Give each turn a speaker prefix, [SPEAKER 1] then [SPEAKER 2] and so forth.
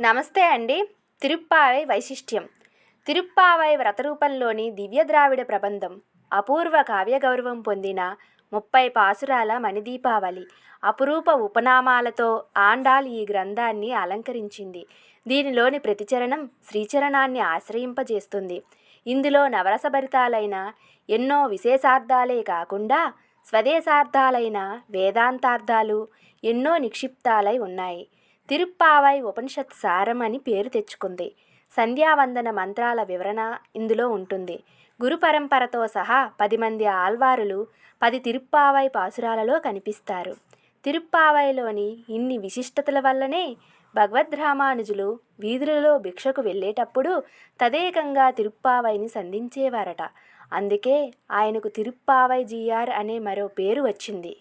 [SPEAKER 1] నమస్తే అండి. తిరుప్పావై వైశిష్ట్యం. తిరుప్పావై వ్రతరూపంలోని దివ్య ద్రావిడ ప్రబంధం. అపూర్వ కావ్య గౌరవం పొందిన ముప్పై పాసురాల మణిదీపావళి అపురూప ఉపనామాలతో ఆండాల్ ఈ గ్రంథాన్ని అలంకరించింది. దీనిలోని ప్రతిచరణం శ్రీచరణాన్ని ఆశ్రయింపజేస్తుంది. ఇందులో నవరసభరితాలైన ఎన్నో విశేషార్థాలే కాకుండా స్వదేశార్థాలైన వేదాంతార్థాలు ఎన్నో నిక్షిప్తాలై ఉన్నాయి. తిరుప్పావై ఉపనిషత్ సారం అని పేరు తెచ్చుకుంది. సంధ్యావందన మంత్రాల వివరణ ఇందులో ఉంటుంది. గురు పరంపరతో సహా పది మంది ఆల్వారులు పది తిరుప్పావై పాసురాలలో కనిపిస్తారు. తిరుప్పావైలోని ఇన్ని విశిష్టతల వల్లనే భగవద్రామానుజులు వీధులలో భిక్షకు వెళ్ళేటప్పుడు తదేకంగా తిరుప్పావైని సంధించేవారట. అందుకే ఆయనకు తిరుప్పావై జీఆర్ అనే మరో పేరు వచ్చింది.